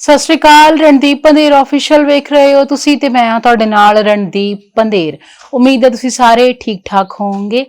ਸਤਿ ਸ਼੍ਰੀ ਅਕਾਲ, ਰਣਦੀਪ ਪੰਦੇਰ ਆਫੀਸ਼ੀਅਲ ਵੇਖ ਰਹੇ ਹੋ ਤੁਸੀਂ ਤੇ ਮੈਂ ਹਾਂ ਤੁਹਾਡੇ ਨਾਲ ਰਣਦੀਪ ਪੰਦੇਰ ਉਮੀਦ ਹੈ ਤੁਸੀਂ ਸਾਰੇ ਠੀਕ ਠਾਕ ਹੋਵੋਗੇ।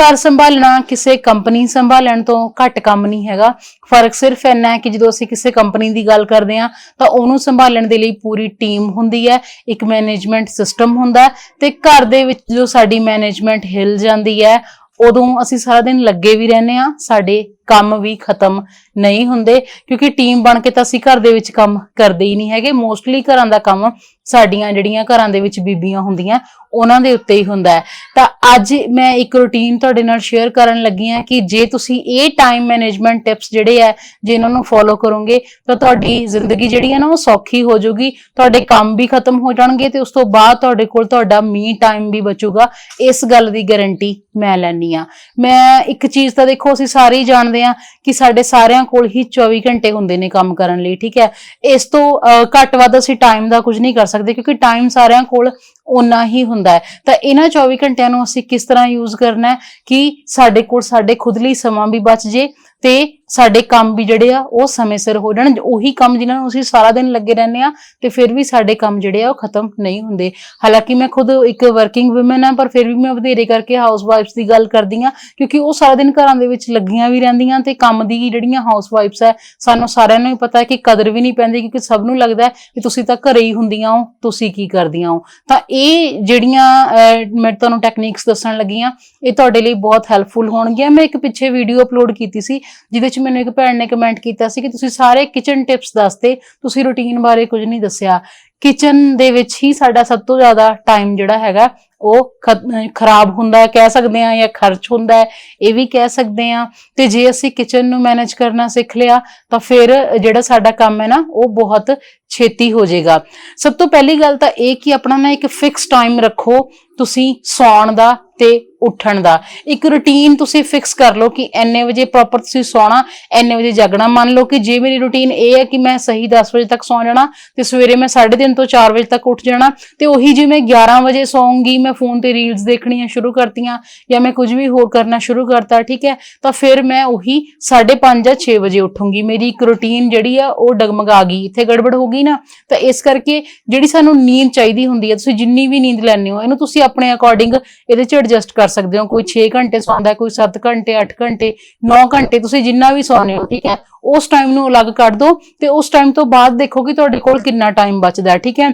ਘਰ ਸੰਭਾਲਣਾ ਕਿਸੇ ਕੰਪਨੀ ਸੰਭਾਲਣ ਤੋਂ ਘੱਟ ਕੰਮ ਨਹੀਂ ਹੈਗਾ। ਫ਼ਰਕ ਸਿਰਫ ਇੰਨਾ ਹੈ ਕਿ ਜਦੋਂ ਅਸੀਂ ਕਿਸੇ ਕੰਪਨੀ ਦੀ ਗੱਲ ਕਰਦੇ ਹਾਂ, ਤਾਂ ਉਹਨੂੰ ਸੰਭਾਲਣ ਦੇ ਲਈ ਪੂਰੀ ਟੀਮ ਹੁੰਦੀ ਹੈ, ਇੱਕ ਮੈਨੇਜਮੈਂਟ ਸਿਸਟਮ ਹੁੰਦਾ ਹੈ ਤੇ ਘਰ ਦੇ ਵਿੱਚ ਜੋ ਸਾਡੀ ਮੈਨੇਜਮੈਂਟ ਹਿਲ ਜਾਂਦੀ ਹੈ, ਉਦੋਂ ਅਸੀਂ ਸਾਰਾ ਦਿਨ ਲੱਗੇ ਵੀ ਰਹਿੰਦੇ ਆ ਸਾਡੇ ਕੰਮ ਵੀ ਖਤਮ ਨਹੀਂ ਹੁੰਦੇ, ਕਿਉਂਕਿ ਟੀਮ ਬਣ ਕੇ ਤਾਂ ਅਸੀਂ ਘਰ ਦੇ ਵਿੱਚ ਕੰਮ ਕਰਦੇ ਹੀ ਨਹੀਂ ਹੈਗੇ। ਮੋਸਟਲੀ ਘਰਾਂ ਦਾ ਕੰਮ ਸਾਡੀਆਂ ਜਿਹੜੀਆਂ ਘਰਾਂ ਦੇ ਵਿੱਚ ਬੀਬੀਆਂ ਹੁੰਦੀਆਂ, ਉਹਨਾਂ ਦੇ ਉੱਤੇ ਹੀ ਹੁੰਦਾ ਹੈ। ਤਾਂ ਅੱਜ ਮੈਂ ਇੱਕ ਰੁਟੀਨ ਤੁਹਾਡੇ ਨਾਲ ਸ਼ੇਅਰ ਕਰਨ ਲੱਗੀ ਹਾਂ ਕਿ ਜੇ ਤੁਸੀਂ ਇਹ ਟਾਈਮ ਮੈਨੇਜਮੈਂਟ ਟਿਪਸ ਜਿਹੜੇ ਆ ਜੇ ਇਹਨਾਂ ਨੂੰ ਫੋਲੋ ਕਰੋਗੇ, ਤਾਂ ਤੁਹਾਡੀ ਜ਼ਿੰਦਗੀ ਜਿਹੜੀ ਹੈ ਨਾ, ਉਹ ਸੌਖੀ ਹੋ ਜਾਊਗੀ। ਤੁਹਾਡੇ ਕੰਮ ਵੀ ਖਤਮ ਹੋ ਜਾਣਗੇ ਤੇ ਉਸ ਤੋਂ ਬਾਅਦ ਤੁਹਾਡੇ ਕੋਲ ਤੁਹਾਡਾ ਮੀ ਟਾਈਮ ਵੀ ਬਚੂਗਾ। ਇਸ ਗੱਲ ਦੀ ਗਾਰੰਟੀ ਮੈਂ ਲੈਣੀ ਆ ਮੈਂ ਇੱਕ ਚੀਜ਼ ਤਾਂ ਦੇਖੋ, ਅਸੀਂ ਸਾਰੇ ਹੀ ਜਾਣਦੇ ਆ ਕਿ ਸਾਡੇ ਸਾਰਿਆਂ ਕੋਲ ਹੀ 24 ਘੰਟੇ ਹੁੰਦੇ ਨੇ ਕੰਮ ਕਰਨ ਲਈ ਠੀਕ ਹੈ? ਇਸ ਤੋਂ ਅਹ, ਘੱਟ ਵੱਧ ਅਸੀਂ ਟਾਈਮ ਦਾ ਕੁਝ ਨਹੀਂ ਕਰ ਸਕਦੇ ਕਿਉਂਕਿ ਟਾਈਮ ਸਾਰਿਆਂ ਕੋਲ ਉਨਾ ਹੀ ਹੁੰਦਾ ਹੈ। ਤਾਂ ਇਹਨਾਂ 24 ਘੰਟਿਆਂ ਨੂੰ ਅਸੀਂ ਕਿਸ ਤਰ੍ਹਾਂ ਯੂਜ਼ ਕਰਨਾ ਹੈ ਕਿ ਸਾਡੇ ਕੋਲ ਸਾਡੇ ਖੁਦ ਲਈ ਸਮਾਂ ਵੀ ਬਚ ਜੇ ਤੇ ਸਾਡੇ ਕੰਮ ਵੀ ਜਿਹੜੇ ਆ, ਉਹ ਸਮੇਂ ਸਿਰ ਹੋ ਜਾਣ। ਉਹੀ ਕੰਮ ਜਿਨ੍ਹਾਂ ਨੂੰ ਅਸੀਂ ਸਾਰਾ ਦਿਨ ਲੱਗੇ ਰਹਿੰਦੇ ਆ, ਤੇ ਫਿਰ ਵੀ ਸਾਡੇ ਕੰਮ ਜਿਹੜੇ ਆ, ਉਹ ਖਤਮ ਨਹੀਂ ਹੁੰਦੇ। ਹਾਲਾਂਕਿ ਮੈਂ ਖੁਦ ਇੱਕ ਵਰਕਿੰਗ ਔਮਨ ਆ, ਪਰ ਫਿਰ ਵੀ ਮੈਂ ਵਧੇਰੇ ਕਰਕੇ ਹਾਊਸ ਵਾਈਫਸ ਦੀ ਗੱਲ ਕਰਦੀ ਆ, ਕਿਉਂਕਿ ਉਹ ਸਾਰਾ ਦਿਨ ਘਰਾਂ ਦੇ ਵਿੱਚ ਲੱਗੀਆਂ ਵੀ ਰਹਿੰਦੀਆਂ ਤੇ ਕੰਮ ਦੀ ਜਿਹੜੀਆਂ ਹਾਊਸ ਵਾਈਫਸ ਹੈ ਸਾਨੂੰ ਸਾਰਿਆਂ ਨੂੰ ਹੀ ਪਤਾ ਹੈ ਕਿ ਕਦਰ ਵੀ ਨਹੀਂ ਪੈਂਦੀ, ਕਿਉਂਕਿ ਸਭ ਨੂੰ ਲੱਗਦਾ ਹੈ ਕਿ ਤੁਸੀਂ ਤਾਂ ਘਰੇ ਹੀ ਹੁੰਦੀਆਂ ਹੋ, ਤੁਸੀਂ ਕੀ ਕਰਦੀਆਂ ਹੋ। ਤਾਂ ਇਹ ਜਿਹੜੀਆਂ ਮੈਂ ਤੁਹਾਨੂੰ ਟੈਕਨੀਕਸ ਦੱਸਣ ਲੱਗੀ ਆ, ਇਹ ਤੁਹਾਡੇ ਲਈ ਬਹੁਤ ਹੈਲਪਫੁਲ ਹੋਣਗੀਆਂ। ਮੈਂ ਇੱਕ ਪਿੱਛੇ ਵੀਡੀਓ ਅਪਲੋਡ ਕੀਤੀ ਸੀ, ਜਿਹਦੇ ਵਿੱਚ ਮੈਨੂੰ ਇੱਕ ਭੈਣ ਨੇ ਕਮੈਂਟ ਕੀਤਾ ਸੀ ਕਿ ਤੁਸੀਂ ਸਾਰੇ ਕਿਚਨ ਟਿਪਸ ਦੱਸਦੇ ਤੁਸੀਂ ਰੁਟੀਨ ਬਾਰੇ ਕੁਝ ਨਹੀਂ ਦੱਸਿਆ। ਕਿਚਨ ਦੇ ਵਿੱਚ ਹੀ ਸਾਡਾ ਸਭ ਤੋਂ ਜ਼ਿਆਦਾ ਟਾਈਮ ਜਿਹੜਾ ਹੈਗਾ ਉਹ ਖਰਾਬ ਹੁੰਦਾ ਕਹਿ ਸਕਦੇ ਆ ਜਾਂ ਖਰਚ ਹੁੰਦਾ ਹੈ, ਇਹ ਵੀ ਕਹਿ ਸਕਦੇ ਆ ਤੇ ਜੇ ਅਸੀਂ ਕਿਚਨ ਨੂੰ ਮੈਨੇਜ ਕਰਨਾ ਸਿੱਖ ਲਿਆ, ਤਾਂ ਫਿਰ ਜਿਹੜਾ ਸਾਡਾ ਕੰਮ ਹੈ ਨਾ, ਉਹ ਬਹੁਤ ਛੇਤੀ ਹੋ ਜਾਏਗਾ। ਸਭ ਤੋਂ ਪਹਿਲੀ ਗੱਲ ਤਾਂ ਇਹ ਕਿ ਆਪਣਾ ਨਾ ਇੱਕ ਫਿਕਸ ਟਾਈਮ ਰੱਖੋ ਤੁਸੀਂ ਸੌਣ ਦਾ ਤੇ ਉੱਠਣ ਦਾ। ਇੱਕ ਰੁਟੀਨ ਤੁਸੀਂ ਫਿਕਸ ਕਰ ਲਓ ਕਿ ਐਨੇ ਵਜੇ ਪ੍ਰੋਪਰ ਤੁਸੀਂ ਸੌਣਾ ਐਨੇ ਵਜੇ ਜਾਗਣਾ। ਮੰਨ ਲਓ ਕਿ ਜੇ ਮੇਰੀ ਰੁਟੀਨ ਇਹ ਹੈ ਕਿ ਮੈਂ ਸਹੀ 10 ਵਜੇ ਤੱਕ ਸੌ ਜਾਣਾ, ਤੇ ਸਵੇਰੇ ਮੈਂ 3:30 ਤੋਂ 4 ਵਜੇ ਤੱਕ ਉੱਠ ਜਾਣਾ, ਤੇ ਉਹੀ ਜੇ ਮੈਂ 11 ਵਜੇ ਸੌਂਗੀ, ਮੈਂ ਫੋਨ ਤੇ ਰੀਲਸ ਦੇਖਣੀਆਂ ਸ਼ੁਰੂ ਕਰਤੀਆਂ ਜਾਂ ਮੈਂ ਕੁਝ ਵੀ ਹੋਰ ਕਰਨਾ ਸ਼ੁਰੂ ਕਰਤਾ, ਠੀਕ ਹੈ? ਤਾਂ ਫਿਰ ਮੈਂ ਉਹੀ 5:30 ਜਾਂ 6 ਵਜੇ ਉੱਠੂੰਗੀ। ਮੇਰੀ ਇੱਕ ਰੁਟੀਨ ਜਿਹੜੀ ਆ, ਉਹ ਡਗਮਗਾ ਗਈ। ਇੱਥੇ ਗੜਬੜ ਹੋ ਗਈ ਨਾ, ਤਾਂ ਇਸ ਕਰਕੇ ਜਿਹੜੀ ਸਾਨੂੰ ਨੀਂਦ ਚਾਹੀਦੀ ਹੁੰਦੀ ਹੈ, ਤੁਸੀਂ ਜਿੰਨੀ ਵੀ ਨੀਂਦ ਲੈਣੇ ਹੋ, ਇਹਨੂੰ ਤੁਸੀਂ ਆਪਣੇ ਅਕੋਰਡਿੰਗ ਇਹਦੇ ਚ ਐਡਜਸਟ ਕਰ ਸਕਦੇ ਹੋ। ਕੋਈ 6 ਘੰਟੇ ਸੌਂਦਾ ਕੋਈ 7 ਘੰਟੇ 8 ਘੰਟੇ 9 ਘੰਟੇ, ਤੁਸੀਂ ਜਿੰਨਾ ਵੀ ਸੌਂਦੇ ਹੋ, ਠੀਕ ਹੈ? ਉਸ ਟਾਈਮ ਨੂੰ ਅਲੱਗ ਕੱਢ ਦਿਓ ਤੇ ਉਸ ਟਾਈਮ ਤੋਂ ਬਾਅਦ ਦੇਖੋ ਕਿ ਤੁਹਾਡੇ ਕੋਲ ਕਿੰਨਾ ਟਾਈਮ ਬਚਦਾ ਠੀਕ ਹੈ?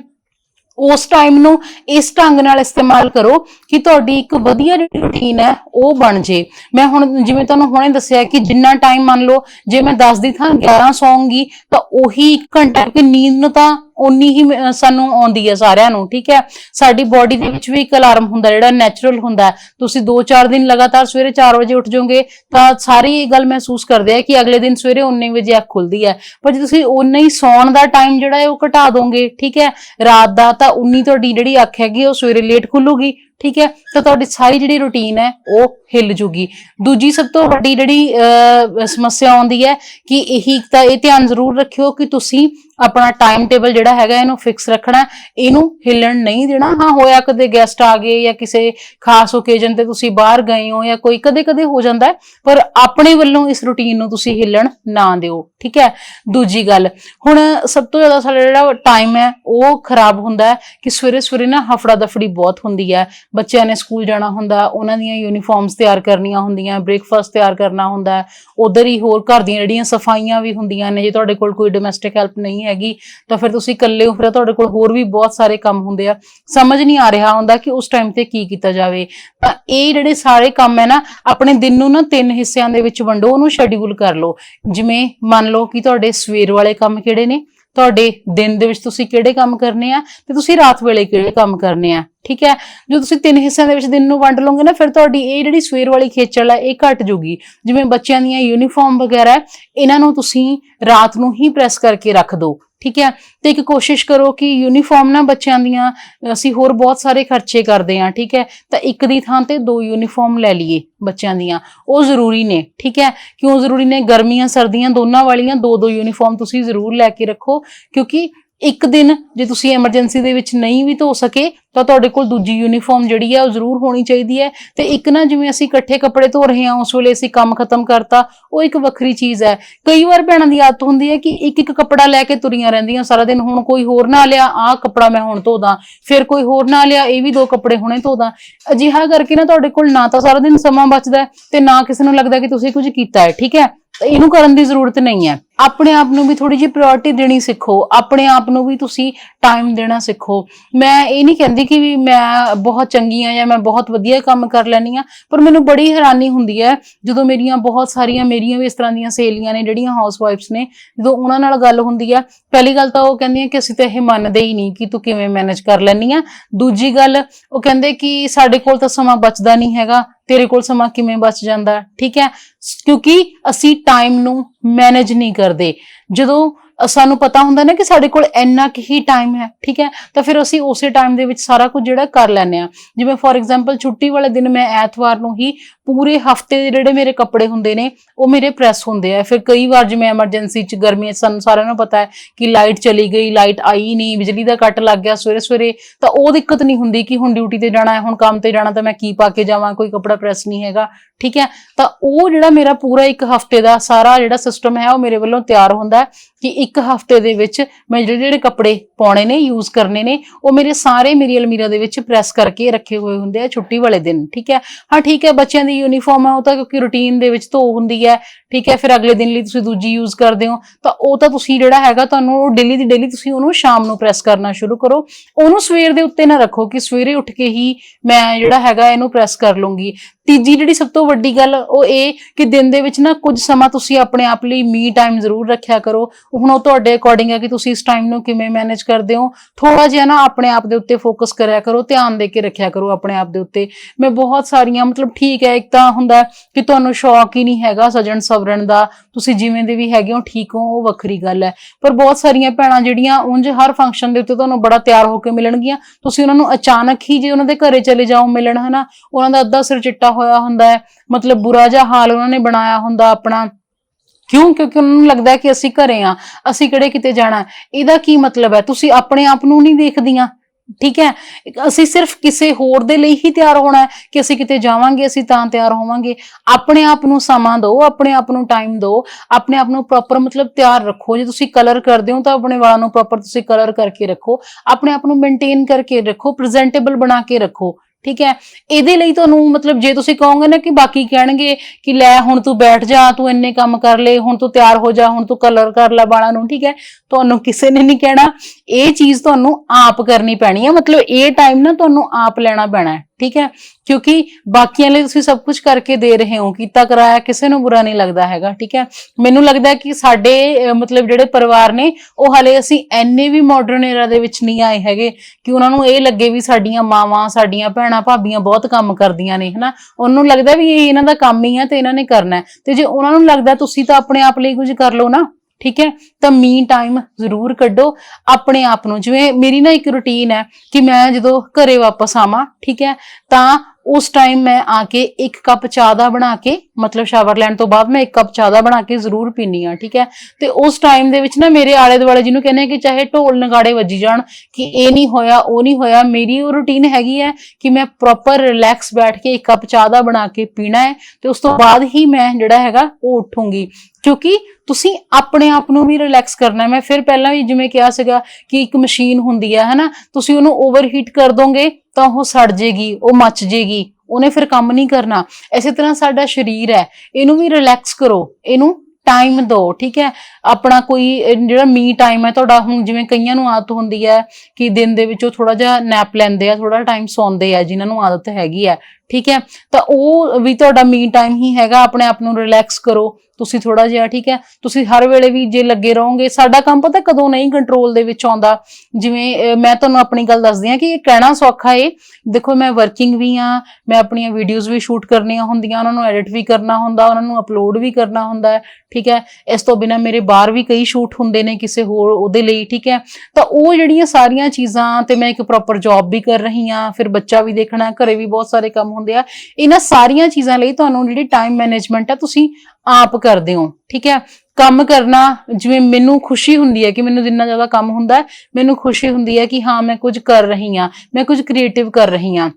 ਉਸ ਟਾਈਮ ਨੂੰ ਇਸ ਢੰਗ ਨਾਲ ਇਸਤੇਮਾਲ ਕਰੋ ਕਿ ਤੁਹਾਡੀ ਇੱਕ ਵਧੀਆ ਜਿਹੜੀ ਰੁਟੀਨ ਹੈ, ਉਹ ਬਣ ਜੇ। ਮੈਂ ਹੁਣ ਜਿਵੇਂ ਤੁਹਾਨੂੰ ਹੁਣੇ ਦੱਸਿਆ ਕਿ ਜਿੰਨਾ ਟਾਈਮ ਮੰਨ ਲਓ, ਜੇ ਮੈਂ 10 ਦੀ ਥਾਂ 11 ਸੌਂਗੀ ਤਾਂ ਉਹੀ ਇੱਕ ਘੰਟਾ ਕਿ ਨੀਂਦ ਨੂੰ ਤਾਂ ਉਨੀ ਹੀ ਮ- ਸਾਨੂੰ ਆਉਂਦੀ ਹੈ ਸਾਰਿਆਂ ਨੂੰ, ਠੀਕ ਹੈ? ਸਾਡੀ ਬੋਡੀ ਦੇ ਵਿੱਚ ਵੀ ਇੱਕ ਅਲਾਰਮ ਹੁੰਦਾ, ਜਿਹੜਾ ਨੈਚੁਰਲ ਹੁੰਦਾ ਹੈ। ਤੁਸੀਂ 2-4 ਦਿਨ ਲਗਾਤਾਰ ਸਵੇਰੇ 4 ਵਜੇ ਉੱਠ ਜਾਓਗੇ, ਤਾਂ ਸਾਰੇ ਇਹ ਗੱਲ ਮਹਿਸੂਸ ਕਰਦੇ ਆ ਕਿ ਅਗਲੇ ਦਿਨ ਸਵੇਰੇ 19 ਵਜੇ ਅੱਖ ਖੁੱਲਦੀ ਹੈ। ਪਰ ਜੇ ਤੁਸੀਂ ਉਨਾ ਹੀ ਸੌਣ ਦਾ ਟਾਈਮ ਜਿਹੜਾ ਹੈ, ਉਹ ਘਟਾ ਦੋਗੇ, ਠੀਕ ਹੈ? ਰਾਤ ਦਾ ਤਾਂ ਉਨੀ ਤੁਹਾਡੀ ਜਿਹੜੀ ਅੱਖ ਹੈਗੀ, ਉਹ ਸਵੇਰੇ ਲੇਟ ਖੁੱਲੂਗੀ। ਠੀਕ ਹੈ? ਤਾਂ ਤੁਹਾਡੀ ਸਾਰੀ ਜਿਹੜੀ ਰੁਟੀਨ ਹੈ ਉਹ ਹਿੱਲ ਜੂਗੀ। ਦੂਜੀ ਸਭ ਤੋਂ ਵੱਡੀ ਜਿਹੜੀ ਅਹ, ਸਮੱਸਿਆ ਆਉਂਦੀ ਹੈ ਕਿ ਇਹੀ ਤਾਂ ਇਹ ਧਿਆਨ ਜ਼ਰੂਰ ਰੱਖਿਓ ਕਿ ਤੁਸੀਂ ਆਪਣਾ ਟਾਈਮ ਟੇਬਲ ਜਿਹੜਾ ਹੈਗਾ ਇਹਨੂੰ ਫਿਕਸ ਰੱਖਣਾ ਇਹਨੂੰ ਹਿੱਲਣ ਨਹੀਂ ਦੇਣਾ। ਹਾਂ ਹੋਇਆ ਕਦੇ ਗੈਸਟ ਆ ਗਏ ਜਾਂ ਕਿਸੇ ਖਾਸ ਓਕੇਜਨ ਤੇ ਤੁਸੀਂ ਬਾਹਰ ਗਏ ਹੋ ਜਾਂ ਕੋਈ ਕਦੇ-ਕਦੇ ਹੋ ਜਾਂਦਾ ਪਰ ਆਪਣੇ ਵੱਲੋਂ ਇਸ ਰੁਟੀਨ ਨੂੰ ਤੁਸੀਂ ਹਿੱਲਣ ਨਾ ਦਿਓ। ਠੀਕ ਹੈ? ਦੂਜੀ ਗੱਲ ਹੁਣ ਸਭ ਤੋਂ ਜ਼ਿਆਦਾ ਸਾਡਾ ਜਿਹੜਾ ਟਾਈਮ ਹੈ ਉਹ ਖਰਾਬ ਹੁੰਦਾ ਹੈ ਕਿ ਸਵੇਰੇ ਸਵੇਰੇ ਨਾ ਹਫੜਾ ਦਫੜੀ ਬਹੁਤ ਹੁੰਦੀ ਹੈ। ਬੱਚਿਆਂ ਨੇ ਸਕੂਲ ਜਾਣਾ ਹੁੰਦਾ, ਉਹਨਾਂ ਦੀਆਂ ਯੂਨੀਫਾਰਮਸ ਤਿਆਰ ਕਰਨੀਆਂ ਹੁੰਦੀਆਂ ਬ੍ਰੇਕਫਾਸਟ ਤਿਆਰ ਕਰਨਾ ਹੁੰਦਾ ਹੈ ਉਧਰ ਹੀ ਹੋਰ ਘਰ ਦੀਆਂ ਜਿਹੜੀਆਂ ਸਫਾਈਆਂ ਵੀ ਹੁੰਦੀਆਂ ਨੇ, ਜੇ ਤੁਹਾਡੇ ਕੋਲ ਕੋਈ ਡੋਮੈਸਟਿਕ ਹੈਲਪ ਨਹੀਂ ਹੈਗੀ, ਤਾਂ ਫਿਰ ਤੁਸੀਂ ਇਕੱਲੇ ਹੋ, ਫਿਰ ਤੁਹਾਡੇ ਕੋਲ ਹੋਰ ਵੀ ਬਹੁਤ ਸਾਰੇ ਕੰਮ ਹੁੰਦੇ ਆ। ਸਮਝ ਨਹੀਂ ਆ ਰਿਹਾ ਹੁੰਦਾ ਕਿ ਉਸ ਟਾਈਮ ਤੇ ਕੀ ਕੀਤਾ ਜਾਵੇ। ਤਾਂ ਇਹ ਜਿਹੜੇ ਸਾਰੇ ਕੰਮ ਹੈ ਨਾ, ਆਪਣੇ ਦਿਨ ਨੂੰ ਨਾ ਤਿੰਨ ਹਿੱਸਿਆਂ ਦੇ ਵਿੱਚ ਵੰਡੋ, ਉਹਨੂੰ ਸ਼ੈਡਿਊਲ ਕਰ ਲਓ। ਜਿਵੇਂ ਮੰਨ ਲਓ ਕਿ ਤੁਹਾਡੇ ਸਵੇਰ ਵਾਲੇ ਕੰਮ ਕਿਹੜੇ ਨੇ? ਤੁਹਾਡੇ ਦਿਨ ਦੇ ਵਿੱਚ ਤੁਸੀਂ ਕਿਹੜੇ ਕੰਮ ਕਰਨੇ ਆ ਤੇ ਤੁਸੀਂ ਰਾਤ ਵੇਲੇ ਕਿਹੜੇ ਕੰਮ ਕਰਨੇ ਆ, ਠੀਕ ਹੈ? ਜੋ ਤੁਸੀਂ ਤਿੰਨ ਹਿੱਸਿਆਂ ਦੇ ਵਿੱਚ ਦਿਨ ਨੂੰ ਵੰਡ ਲਓਗੇ ਨਾ, ਫਿਰ ਤੁਹਾਡੀ ਇਹ ਜਿਹੜੀ ਸਵੇਰ ਵਾਲੀ ਖੇਚਲ ਹੈ ਇਹ ਘਟ ਜੂਗੀ। ਜਿਵੇਂ ਬੱਚਿਆਂ ਦੀਆਂ ਯੂਨੀਫਾਰਮ ਵਗੈਰਾ, ਇਹਨਾਂ ਨੂੰ ਤੁਸੀਂ ਰਾਤ ਨੂੰ ਹੀ ਪ੍ਰੈਸ ਕਰਕੇ ਰੱਖ ਦਿਓ ਠੀਕ ਹੈ? ਤੇ ਇੱਕ ਕੋਸ਼ਿਸ਼ ਕਰੋ ਕਿ ਯੂਨੀਫਾਰਮ ਨਾ ਬੱਚਿਆਂ ਦੀਆਂ, ਅਸੀਂ ਹੋਰ ਬਹੁਤ ਸਾਰੇ ਖਰਚੇ ਕਰਦੇ ਹਾਂ, ਠੀਕ ਹੈ? ਤਾਂ ਇੱਕ ਦੀ ਥਾਂ ਤੇ ਦੋ ਯੂਨੀਫਾਰਮ ਲੈ ਲਈਏ ਬੱਚਿਆਂ ਦੀਆਂ। ਉਹ ਜ਼ਰੂਰੀ ਨੇ, ਠੀਕ ਹੈ? ਕਿਉਂ ਜ਼ਰੂਰੀ ਨੇ? ਗਰਮੀਆਂ, ਸਰਦੀਆਂ ਦੋਨਾਂ ਵਾਲੀਆਂ ਦੋ ਦੋ ਯੂਨੀਫਾਰਮ ਤੁਸੀਂ ਜ਼ਰੂਰ ਲੈ ਕੇ ਰੱਖੋ, ਕਿਉਂਕਿ ਇੱਕ ਦਿਨ ਜੇ ਤੁਸੀਂ ਐਮਰਜੈਂਸੀ ਦੇ ਵਿੱਚ ਨਹੀਂ ਵੀ ਧੋ ਸਕੇ ਤਾਂ ਤੁਹਾਡੇ ਕੋਲ ਦੂਜੀ ਯੂਨੀਫਾਰਮ ਜਿਹੜੀ ਹੈ ਉਹ ਜ਼ਰੂਰ ਹੋਣੀ ਚਾਹੀਦੀ ਹੈ। ਤੇ ਇੱਕ ਨਾ ਜਿਵੇਂ ਅਸੀਂ ਇਕੱਠੇ ਕੱਪੜੇ ਧੋ ਰਹੇ ਹਾਂ, ਉਸ ਵੇਲੇ ਅਸੀਂ ਕੰਮ ਖਤਮ ਕਰਤਾ, ਉਹ ਇੱਕ ਵੱਖਰੀ ਚੀਜ਼ ਹੈ। ਕਈ ਵਾਰ ਭੈਣਾਂ ਦੀ ਆਦਤ ਹੁੰਦੀ ਹੈ ਕਿ ਇੱਕ ਇੱਕ ਕੱਪੜਾ ਲੈ ਕੇ ਤੁਰੀਆਂ ਰਹਿੰਦੀਆਂ, ਸਾਰਾ ਦਿਨ ਹੁਣ ਕੋਈ ਹੋਰ ਨਾ ਲਿਆ, ਆਹ ਕੱਪੜਾ ਮੈਂ ਹੁਣ ਧੋਦਾ, ਫਿਰ ਕੋਈ ਹੋਰ ਨਾ ਲਿਆ, ਇਹ ਵੀ ਦੋ ਕੱਪੜੇ ਹੁਣੇ ਧੋਦਾ। ਅਜਿਹਾ ਕਰਕੇ ਨਾ ਤੁਹਾਡੇ ਕੋਲ ਨਾ ਤਾਂ ਸਾਰਾ ਦਿਨ ਸਮਾਂ ਬਚਦਾ ਹੈ ਤੇ ਨਾ ਕਿਸੇ ਨੂੰ ਲੱਗਦਾ ਕਿ ਤੁਸੀਂ ਕੁਝ ਕੀਤਾ ਹੈ, ਠੀਕ ਹੈ? ਇਹਨੂੰ ਕਰਨ ਦੀ ਜ਼ਰੂਰਤ ਨਹੀਂ ਹੈ। ਆਪਣੇ ਆਪ ਨੂੰ ਵੀ ਥੋੜੀ ਜਿਹੀ ਪ੍ਰਾਇੋਰਟੀ ਦੇਣੀ ਸਿੱਖੋ, ਆਪਣੇ ਆਪ ਨੂੰ ਵੀ ਤੁਸੀਂ ਟਾਈਮ ਦੇਣਾ ਸਿੱਖੋ। ਮੈਂ ਇਹ ਨਹੀਂ ਕਹਿੰਦੀ ਕਿ ਵੀ ਮੈਂ ਬਹੁਤ ਚੰਗੀ ਆ ਜਾਂ ਮੈਂ ਬਹੁਤ ਵਧੀਆ ਕੰਮ ਕਰ ਲੈਣੀ ਆ ਪਰ ਮੈਨੂੰ ਬੜੀ ਹੈਰਾਨੀ ਹੁੰਦੀ ਹੈ ਜਦੋਂ ਮੇਰੀਆਂ ਬਹੁਤ ਸਾਰੀਆਂ ਮੇਰੀਆਂ ਵੀ ਇਸ ਤਰ੍ਹਾਂ ਦੀਆਂ ਸਹੇਲੀਆਂ ਨੇ, ਜਿਹੜੀਆਂ ਹਾਊਸਵਾਈਫਸ ਨੇ, ਜਦੋਂ ਉਹਨਾਂ ਨਾਲ ਗੱਲ ਹੁੰਦੀ ਆ ਪਹਿਲੀ ਗੱਲ ਤਾਂ ਉਹ ਕਹਿੰਦੀਆਂ ਕਿ ਅਸੀਂ ਤਾਂ ਇਹ ਮੰਨਦੇ ਹੀ ਨਹੀਂ ਕਿ ਤੂੰ ਕਿਵੇਂ ਮੈਨੇਜ ਕਰ ਲੈਣੀ ਆ ਦੂਜੀ ਗੱਲ, ਉਹ ਕਹਿੰਦੇ ਕਿ ਸਾਡੇ ਕੋਲ ਤਾਂ ਸਮਾਂ ਬਚਦਾ ਨਹੀਂ ਹੈਗਾ, ਤੇਰੇ ਕੋਲ ਸਮਾਂ ਕਿਵੇਂ ਬਚ ਜਾਂਦਾ? ਠੀਕ ਹੈ, ਕਿਉਂਕਿ ਅਸੀਂ ਟਾਈਮ ਨੂੰ ਮੈਨੇਜ ਨਹੀਂ ਕਰਦੇ। ਜਦੋਂ ਸਾਨੂੰ ਪਤਾ ਹੁੰਦਾ ਨਾ ਕਿ ਸਾਡੇ ਕੋਲ ਇੰਨਾ ਕੁ ਹੀ ਟਾਈਮ ਹੈ, ਠੀਕ ਹੈ? ਤਾਂ ਫਿਰ ਅਸੀਂ ਉਸੇ ਟਾਈਮ ਦੇ ਵਿੱਚ ਸਾਰਾ ਕੁਝ ਜਿਹੜਾ ਕਰ ਲੈਂਦੇ ਆ ਜਿਵੇਂ ਫੋਰ ਐਗਜ਼ਾਮਪਲ ਛੁੱਟੀ ਵਾਲੇ ਦਿਨ ਮੈਂ ਐਤਵਾਰ ਨੂੰ ਹੀ ਪੂਰੇ ਹਫ਼ਤੇ ਦੇ ਜਿਹੜੇ ਮੇਰੇ ਕੱਪੜੇ ਹੁੰਦੇ ਨੇ, ਉਹ ਮੇਰੇ ਪ੍ਰੈਸ ਹੁੰਦੇ ਆ। ਫਿਰ ਕਈ ਵਾਰ ਜਿਵੇਂ ਐਮਰਜੈਂਸੀ ਚ ਗਰਮੀਆਂ 'ਚ ਸਾਨੂੰ ਸਾਰਿਆਂ ਨੂੰ ਪਤਾ ਹੈ ਕਿ ਲਾਈਟ ਚਲੀ ਗਈ ਲਾਈਟ ਆਈ ਨਹੀਂ, ਬਿਜਲੀ ਦਾ ਕੱਟ ਲੱਗ ਗਿਆ ਸਵੇਰੇ ਸਵੇਰੇ, ਤਾਂ ਉਹ ਦਿੱਕਤ ਨਹੀਂ ਹੁੰਦੀ ਕਿ ਹੁਣ ਡਿਊਟੀ ਤੇ ਜਾਣਾ ਹੈ, ਹੁਣ ਕੰਮ ਤੇ ਜਾਣਾ, ਤਾਂ ਮੈਂ ਕੀ ਪਾ ਕੇ ਜਾਵਾਂ, ਕੋਈ ਕੱਪੜਾ ਪ੍ਰੈਸ ਨਹੀਂ ਹੈਗਾ, ਠੀਕ ਹੈ? ਤਾਂ ਉਹ ਜਿਹੜਾ ਮੇਰਾ ਪੂਰਾ ਇੱਕ ਹਫ਼ਤੇ ਦਾ ਸਾਰਾ ਜਿਹੜਾ ਸਿਸਟਮ ਹੈ, ਉਹ ਮੇਰੇ ਵੱਲੋਂ ਤਿਆਰ ਹੁੰਦਾ ਹੈ ਕਿ ਇੱਕ ਹਫ਼ਤੇ ਦੇ ਵਿੱਚ ਮੈਂ ਜਿਹੜੇ ਜਿਹੜੇ ਕੱਪੜੇ ਪਾਉਣੇ ਨੇ ਯੂਜ਼ ਕਰਨੇ ਨੇ, ਉਹ ਮੇਰੇ ਸਾਰੇ ਮੇਰੀ ਅਲਮੀਰਾ ਦੇ ਵਿੱਚ ਪ੍ਰੈਸ ਕਰਕੇ ਰੱਖੇ ਹੋਏ ਹੁੰਦੇ ਆ ਛੁੱਟੀ ਵਾਲੇ ਦਿਨ, ਠੀਕ ਹੈ? ਹਾਂ, ਠੀਕ ਹੈ, ਬੱਚਿਆਂ ਦੀ ਯੂਨੀਫਾਰਮ ਹੈ, ਉਹ ਤਾਂ ਕਿਉਂਕਿ ਰੁਟੀਨ ਦੇ ਵਿੱਚ ਧੋ ਹੁੰਦੀ ਹੈ, ਠੀਕ ਹੈ, ਫਿਰ ਅਗਲੇ ਦਿਨ ਲਈ ਤੁਸੀਂ ਦੂਜੀ ਯੂਜ਼ ਕਰਦੇ ਹੋ, ਤਾਂ ਉਹ ਤਾਂ ਤੁਸੀਂ ਜਿਹੜਾ ਹੈਗਾ ਤੁਹਾਨੂੰ ਉਹ ਡੇਲੀ ਦੀ ਡੇਲੀ ਤੁਸੀਂ ਉਹਨੂੰ ਸ਼ਾਮ ਨੂੰ ਪ੍ਰੈਸ ਕਰਨਾ ਸ਼ੁਰੂ ਕਰੋ। ਉਹਨੂੰ ਸਵੇਰ ਦੇ ਉੱਤੇ ਨਾ ਰੱਖੋ ਕਿ ਸਵੇਰੇ ਉੱਠ ਕੇ ਹੀ ਮੈਂ ਜਿਹੜਾ ਹੈਗਾ ਇਹਨੂੰ ਪ੍ਰੈਸ ਕਰ ਲੂੰਗੀ ਤੀਜੀ ਜਿਹੜੀ ਸਭ ਤੋਂ ਵੱਡੀ ਗੱਲ ਉਹ ਇਹ ਕਿ ਦਿਨ ਦੇ ਵਿੱਚ ਨਾ ਕੁਝ ਸਮਾਂ ਤੁਸੀਂ ਆਪਣੇ ਆਪ ਲਈ ਮੀ ਟਾਈਮ ਜ਼ਰੂਰ ਰੱਖਿਆ ਕਰੋ। ਹੁਣ ਉਹ ਤੁਹਾਡੇ ਅਕੋਰਡਿੰਗ ਹੈ ਕਿ ਤੁਸੀਂ ਇਸ ਟਾਈਮ ਨੂੰ ਕਿਵੇਂ ਮੈਨੇਜ ਕਰਦੇ ਹੋ। ਥੋੜਾ ਜਿਹਾ ਨਾ ਆਪਣੇ ਆਪ ਦੇ ਉੱਤੇ ਫੋਕਸ ਕਰਿਆ ਕਰੋ, ਧਿਆਨ ਦੇ ਕੇ ਰੱਖਿਆ ਕਰੋ ਆਪਣੇ ਆਪ ਦੇ ਉੱਤੇ। ਮੈਂ ਬਹੁਤ ਸਾਰੀਆਂ, ਮਤਲਬ ਠੀਕ ਹੈ, ਇੱਕ ਤਾਂ ਹੁੰਦਾ ਕਿ ਤੁਹਾਨੂੰ ਸ਼ੌਕ ਹੀ ਨਹੀਂ ਹੈਗਾ ਸਜਣ ਸਵਰਨ ਦਾ। ਤੁਸੀਂ ਜਿਵੇਂ ਦੇ ਵੀ ਹੈਗੇ ਹੋ, ਠੀਕ ਹੋ, ਉਹ ਵੱਖਰੀ ਗੱਲ ਹੈ। ਪਰ ਬਹੁਤ ਸਾਰੀਆਂ ਭੈਣਾਂ ਜਿਹੜੀਆਂ, ਉਂਝ ਹਰ ਫੰਕਸ਼ਨ ਦੇ ਉੱਤੇ ਤੁਹਾਨੂੰ ਬੜਾ ਤਿਆਰ ਹੋ ਕੇ ਮਿਲਣਗੀਆਂ। ਤੁਸੀਂ ਉਹਨਾਂ ਨੂੰ ਅਚਾਨਕ ਹੀ ਜੇ ਉਹਨਾਂ ਦੇ ਘਰੇ ਚਲੇ ਜਾਓ ਮਿਲਣ, ਹਨਾ, ਉਹਨਾਂ ਦਾ ਅੱਧਾ ਸਿਰ ਚਿੱਟਾ ਹੋਇਆ ਹੁੰਦਾ ਹੈ, ਮਤਲਬ ਬੁਰਾ ਜਿਹਾ ਹਾਲ ਉਹਨਾਂ ਨੇ ਬਣਾਇਆ ਹੁੰਦਾ ਆਪਣਾ। ਕਿਉਂ? ਕਿਉਂਕਿ ਉਹਨਾਂ ਨੂੰ ਲੱਗਦਾ ਹੈ ਕਿ ਅਸੀਂ ਘਰੇ ਆ ਅਸੀਂ ਕਿਹੜੇ ਕਿਤੇ ਜਾਣਾ ਇਹਦਾ ਕੀ ਮਤਲਬ ਹੈ? ਤੁਸੀਂ ਆਪਣੇ ਆਪ ਨੂੰ ਨਹੀਂ ਦੇਖਦੀਆਂ, ਠੀਕ ਹੈ? ਅਸੀਂ ਸਿਰਫ ਕਿਸੇ ਹੋਰ ਦੇ ਲਈ ਹੀ ਤਿਆਰ ਹੋਣਾ ਹੈ ਕਿ ਅਸੀਂ ਕਿਤੇ ਜਾਵਾਂਗੇ, ਅਸੀਂ ਤਾਂ ਤਿਆਰ ਹੋਵਾਂਗੇ। ਆਪਣੇ ਆਪ ਨੂੰ ਸਮਾਂ ਦਿਓ, ਆਪਣੇ ਆਪ ਨੂੰ ਟਾਈਮ ਦਿਓ, ਆਪਣੇ ਆਪ ਨੂੰ ਪ੍ਰੋਪਰ ਮਤਲਬ ਤਿਆਰ ਰੱਖੋ। ਜੇ ਤੁਸੀਂ ਕਲਰ ਕਰਦੇ ਹੋ ਤਾਂ ਆਪਣੇ ਵਾਲਾਂ ਨੂੰ ਪ੍ਰੋਪਰ ਤੁਸੀਂ ਕਲਰ ਕਰਕੇ ਰੱਖੋ। ਆਪਣੇ ਆਪ ਨੂੰ ਮੇਨਟੇਨ ਕਰਕੇ ਰੱਖੋ ਪ੍ਰੈਜ਼ੈਂਟੇਬਲ ਬਣਾ ਕੇ ਰੱਖੋ। ਠੀਕ ਹੈ? ਇਹਦੇ ਲਈ ਤੁਹਾਨੂੰ ਮਤਲਬ ਜੇ ਤੁਸੀਂ ਕਹੋਗੇ ਨਾ ਕਿ ਬਾਕੀ ਕਹਿਣਗੇ ਕਿ ਲੈ ਹੁਣ ਤੂੰ ਬੈਠ ਜਾ, ਤੂੰ ਇੰਨੇ ਕੰਮ ਕਰ ਲੈ, ਹੁਣ ਤੂੰ ਤਿਆਰ ਹੋ ਜਾ, ਹੁਣ ਤੂੰ ਕਲਰ ਕਰ ਲੈ ਵਾਲਾਂ ਨੂੰ, ਠੀਕ ਹੈ? ਤੁਹਾਨੂੰ ਕਿਸੇ ਨੇ ਨਹੀਂ ਕਹਿਣਾ ਇਹ ਚੀਜ਼ ਤੁਹਾਨੂੰ ਆਪ ਕਰਨੀ ਪੈਣੀ ਹੈ ਮਤਲਬ ਇਹ ਟਾਈਮ ਨਾ ਤੁਹਾਨੂੰ ਆਪ ਲੈਣਾ ਪੈਣਾ ਹੈ, ਠੀਕ ਹੈ? ਕਿਉਂਕਿ ਬਾਕੀਆਂ ਲਈ ਤੁਸੀਂ ਸਭ ਕੁਝ ਕਰਕੇ ਦੇ ਰਹੇ ਹੋ, ਕੀਤਾ ਕਰਾਇਆ, ਕਿਸੇ ਨੂੰ ਬੁਰਾ ਨਹੀਂ ਲੱਗਦਾ ਹੈਗਾ, ਠੀਕ ਹੈ? ਮੈਨੂੰ ਲੱਗਦਾ ਕਿ ਸਾਡੇ ਮਤਲਬ ਜਿਹੜੇ ਪਰਿਵਾਰ ਨੇ, ਉਹ ਹਲੇ ਅਸੀਂ ਐਨੇ ਵੀ ਮਾਡਰਨ ਏਰਾ ਦੇ ਵਿੱਚ ਨਹੀਂ ਆਏ ਹੈਗੇ ਕਿ ਉਹਨਾਂ ਨੂੰ ਇਹ ਲੱਗੇ ਵੀ ਸਾਡੀਆਂ ਮਾਵਾਂ, ਸਾਡੀਆਂ ਭੈਣਾਂ, ਭਾਬੀਆਂ ਬਹੁਤ ਕੰਮ ਕਰਦੀਆਂ ਨੇ, ਹਨਾ? ਉਹਨੂੰ ਲੱਗਦਾ ਵੀ ਇਹ ਇਹਨਾਂ ਦਾ ਕੰਮ ਹੀ ਹੈ ਤੇ ਇਹਨਾਂ ਨੇ ਕਰਨਾ ਤੇ ਜੇ ਉਹਨਾਂ ਨੂੰ ਲੱਗਦਾ ਤੁਸੀਂ ਤਾਂ ਆਪਣੇ ਆਪ ਲਈ ਕੁਝ ਕਰ ਲਓ ਨਾ ਠੀਕ ਹੈ? ਤਾਂ ਮੀ ਟਾਈਮ ਜ਼ਰੂਰ ਕੱਢੋ। ਆਪਣੇ ਆਪ ਨੂੰ, ਜਿਵੇਂ ਮੇਰੀ ਨਾ ਇੱਕ ਰੁਟੀਨ ਹੈ ਕਿ ਮੈਂ ਜਦੋਂ ਘਰੇ ਵਾਪਸ ਆਵਾਂ, ਠੀਕ ਹੈ, ਤਾਂ ਉਸ ਟਾਈਮ ਮੈਂ ਆ ਕੇ ਇੱਕ ਕੱਪ ਚਾਹ ਦਾ ਬਣਾ ਕੇ, ਮਤਲਬ ਸ਼ਾਵਰ ਲੈਣ ਤੋਂ ਬਾਅਦ ਮੈਂ ਇੱਕ ਕੱਪ ਚਾਹ ਦਾ ਬਣਾ ਕੇ ਜ਼ਰੂਰ ਪੀਨੀ ਆ ਠੀਕ ਹੈ? ਤੇ ਉਸ ਟਾਈਮ ਦੇ ਵਿੱਚ ਨਾ ਮੇਰੇ ਆਲੇ ਦੁਆਲੇ ਜਿਹਨੂੰ ਕਹਿੰਦੇ ਆ ਕਿ ਚਾਹੇ ਢੋਲ ਨਗਾੜੇ ਵੱਜੀ ਜਾਣ, ਕਿ ਇਹ ਨਹੀਂ ਹੋਇਆ, ਉਹ ਨਹੀਂ ਹੋਇਆ, ਮੇਰੀ ਉਹ ਰੁਟੀਨ ਹੈਗੀ ਹੈ ਕਿ ਮੈਂ ਪ੍ਰੋਪਰ ਰਿਲੈਕਸ ਬੈਠ ਕੇ ਇੱਕ ਕੱਪ ਚਾਹ ਦਾ ਬਣਾ ਕੇ ਪੀਣਾ ਹੈ ਤੇ ਉਸ ਤੋਂ ਬਾਅਦ ਹੀ ਮੈਂ ਜਿਹੜਾ ਹੈਗਾ ਉਹ ਉੱਠੂੰਗੀ। ਕਿਉਂਕਿ ਤੁਸੀਂ ਆਪਣੇ ਆਪ ਨੂੰ ਵੀ ਰਿਲੈਕਸ ਕਰਨਾ ਮੈਂ ਫਿਰ ਪਹਿਲਾਂ ਵੀ ਜਿਵੇਂ ਕਿਹਾ ਸੀਗਾ ਕਿ ਇੱਕ ਮਸ਼ੀਨ ਹੁੰਦੀ ਹੈ, ਹਨਾ? ਤੁਸੀਂ ਉਹਨੂੰ ਓਵਰਹੀਟ ਕਰ ਦੋਗੇ ਤਾਂ ਉਹ ਸੜ ਜੇਗੀ, ਉਹ ਮੱਚ ਜੇਗੀ, ਉਹਨੇ ਫਿਰ ਕੰਮ ਨਹੀਂ ਕਰਨਾ। ਇਸੇ ਤਰ੍ਹਾਂ ਸਾਡਾ ਸਰੀਰ ਹੈ, ਇਹਨੂੰ ਵੀ ਰਿਲੈਕਸ ਕਰੋ, ਇਹਨੂੰ ਟਾਈਮ ਦਿਓ, ਠੀਕ ਹੈ? ਆਪਣਾ ਕੋਈ ਜਿਹੜਾ ਮੀ ਟਾਈਮ ਹੈ, ਤੁਹਾਡਾ ਹੁਣ ਜਿਵੇਂ ਕਈਆਂ ਨੂੰ ਆਦਤ ਹੁੰਦੀ ਹੈ ਕਿ ਦਿਨ ਦੇ ਵਿੱਚੋਂ ਥੋੜਾ ਜਿਹਾ ਨੈਪ ਲੈਂਦੇ ਆ ਥੋੜਾ ਟਾਈਮ ਸੌਂਦੇ ਆ, ਜਿਨ੍ਹਾਂ ਨੂੰ ਆਦਤ ਹੈਗੀ ਹੈ। ਠੀਕ ਹੈ? ਤਾਂ ਉਹ ਵੀ ਤੁਹਾਡਾ ਮੀ ਟਾਈਮ ਹੀ ਹੈਗਾ, ਆਪਣੇ ਆਪ ਨੂੰ ਰਿਲੈਕਸ ਕਰੋ। ਤੁਸੀਂ ਥੋੜਾ ਜਿਹਾ, ਠੀਕ ਹੈ? ਤੁਸੀਂ ਹਰ ਵੇਲੇ ਵੀ ਜੇ ਲੱਗੇ ਰਹੋਗੇ, ਸਾਡਾ ਕੰਮ ਪਤਾ ਕਦੋਂ ਨਹੀਂ ਕੰਟਰੋਲ ਦੇ ਵਿੱਚ ਆਉਂਦਾ। ਜਿਵੇਂ ਮੈਂ ਤੁਹਾਨੂੰ ਆਪਣੀ ਗੱਲ ਦੱਸਦੀ ਹਾਂ ਕਿ ਇਹ ਕਹਿਣਾ ਸੌਖਾ ਏ। ਦੇਖੋ, ਮੈਂ ਵਰਕਿੰਗ ਵੀ ਆ ਮੈਂ ਆਪਣੀਆਂ ਵੀਡੀਓਜ਼ ਵੀ ਸ਼ੂਟ ਕਰਨੀਆਂ ਹੁੰਦੀਆਂ, ਉਹਨਾਂ ਨੂੰ ਐਡਿਟ ਵੀ ਕਰਨਾ ਹੁੰਦਾ, ਉਹਨਾਂ ਨੂੰ ਅਪਲੋਡ ਵੀ ਕਰਨਾ ਹੁੰਦਾ ਠੀਕ ਹੈ? ਇਸ ਤੋਂ ਬਿਨਾ ਮੇਰੇ ਬਾਹਰ ਵੀ ਕਈ ਸ਼ੂਟ ਹੁੰਦੇ ਨੇ ਕਿਸੇ ਹੋਰ ਉਹਦੇ ਲਈ, ਠੀਕ ਹੈ? ਤਾਂ ਉਹ ਜਿਹੜੀਆਂ ਸਾਰੀਆਂ ਚੀਜ਼ਾਂ, ਤੇ ਮੈਂ ਇੱਕ ਪ੍ਰੋਪਰ ਜੌਬ ਵੀ ਕਰ ਰਹੀ ਹਾਂ, ਫਿਰ ਬੱਚਾ ਵੀ ਦੇਖਣਾ, ਘਰੇ ਵੀ ਬਹੁਤ ਸਾਰੇ ਕੰਮ ਹੁੰਦੇ ਆ, ਇਹਨਾਂ ਸਾਰੀਆਂ ਚੀਜ਼ਾਂ ਲਈ ਤੁਹਾਨੂੰ ਜਿਹੜੀ ਟਾਈਮ ਮੈਨੇਜਮੈਂਟ ਆ, ਤੁਸੀਂ ਆਪ ਕਰਦੇ ਹੋ, ਠੀਕ ਹੈ? ਕੰਮ ਕਰਨਾ, ਜਿਵੇਂ ਮੈਨੂੰ ਖੁਸ਼ੀ ਹੁੰਦੀ ਹੈ ਕਿ ਮੈਨੂੰ ਜਿੰਨਾ ਜ਼ਿਆਦਾ ਕੰਮ ਹੁੰਦਾ ਮੈਨੂੰ ਖੁਸ਼ੀ ਹੁੰਦੀ ਹੈ ਕਿ ਹਾਂ, ਮੈਂ ਕੁਝ ਕਰ ਰਹੀ ਹਾਂ, ਮੈਂ ਕੁਝ ਕ੍ਰੀਏਟਿਵ ਕਰ ਰਹੀ ਹਾਂ।